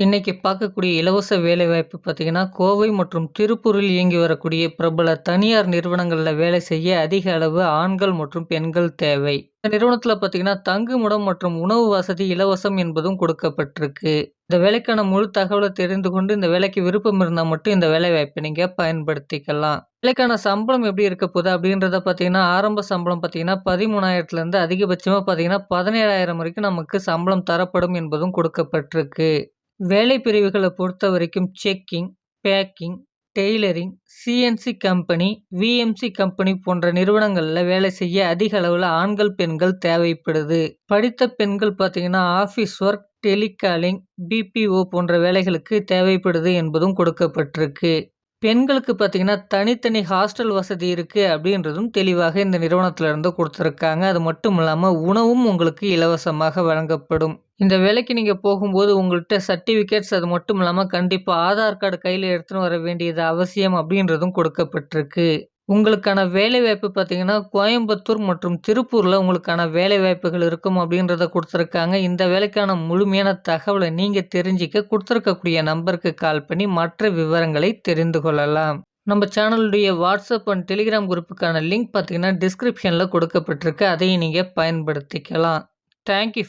இன்றைக்கி பார்க்கக்கூடிய இலவச வேலைவாய்ப்பு பார்த்தீங்கன்னா, கோவை மற்றும் திருப்பூரில் இயங்கி வரக்கூடிய பிரபல தனியார் நிறுவனங்களில் வேலை செய்ய அதிக அளவு ஆண்கள் மற்றும் பெண்கள் தேவை. இந்த நிறுவனத்தில் பார்த்தீங்கன்னா, தங்குமிடம் மற்றும் உணவு வசதி இலவசம் என்பதும் கொடுக்கப்பட்டிருக்கு. இந்த வேலைக்கான முழு தகவலை தெரிந்து கொண்டு இந்த வேலைக்கு விருப்பம் இருந்தால் மட்டும் இந்த வேலைவாய்ப்பை நீங்கள் பயன்படுத்திக்கலாம். வேலைக்கான சம்பளம் எப்படி இருக்க போகுது அப்படின்றத பார்த்தீங்கன்னா, ஆரம்ப சம்பளம் பார்த்தீங்கன்னா பதிமூணாயிரத்துலேருந்து அதிகபட்சமாக பார்த்தீங்கன்னா 17,000 வரைக்கும் நமக்கு சம்பளம் தரப்படும் என்பதும் கொடுக்கப்பட்டிருக்கு. வேலை பிரிவுகள பொறுத்தவரைக்கும் checking, packing, tailoring, CNC company, VMC company போன்ற நிறுவனங்களில் வேலை செய்ய அதிக அளவில் ஆண்கள், பெண்கள் தேவைப்படுது. படித்த பெண்கள் பார்த்தீங்கன்னா, ஆஃபீஸ் ஒர்க், டெலிகாலிங், பிபிஓ போன்ற வேலைகளுக்கு தேவைப்படுது என்பதும் கொடுக்கப்பட்டிருக்கு. பெண்களுக்கு பார்த்தீங்கன்னா, தனித்தனி ஹாஸ்டல் வசதி இருக்குது அப்படின்றதும் தெளிவாக இந்த நிறுவனத்தில் இருந்து கொடுத்துருக்காங்க அது மட்டும் இல்லாமல் உணவும் உங்களுக்கு இலவசமாக வழங்கப்படும். இந்த வேலைக்கு நீங்கள் போகும்போது உங்கள்கிட்ட சர்டிஃபிகேட்ஸ் அது மட்டும் இல்லாமல் கண்டிப்பாக ஆதார் கார்டு கையில் எடுத்துன்னு வர வேண்டியது அவசியம் அப்படின்றதும் கொடுக்கப்பட்டிருக்கு. உங்களுக்கான வேலைவாய்ப்பு பார்த்தீங்கன்னா, கோயம்புத்தூர் மற்றும் திருப்பூரில் உங்களுக்கான வேலைவாய்ப்புகள் இருக்கும் அப்படின்றத கொடுத்துருக்காங்க இந்த வேலைக்கான முழுமையான தகவலை நீங்கள் தெரிஞ்சுக்க கொடுத்துருக்கக்கூடிய நம்பருக்கு கால் பண்ணி மற்ற விவரங்களை தெரிந்து கொள்ளலாம். நம்ம சேனலுடைய வாட்ஸ்அப் அண்ட் டெலிகிராம் குரூப்புக்கான லிங்க் பார்த்தீங்கன்னா, டிஸ்கிரிப்ஷனில் கொடுக்கப்பட்டிருக்கு. அதையும் நீங்கள் பயன்படுத்திக்கலாம். Thank you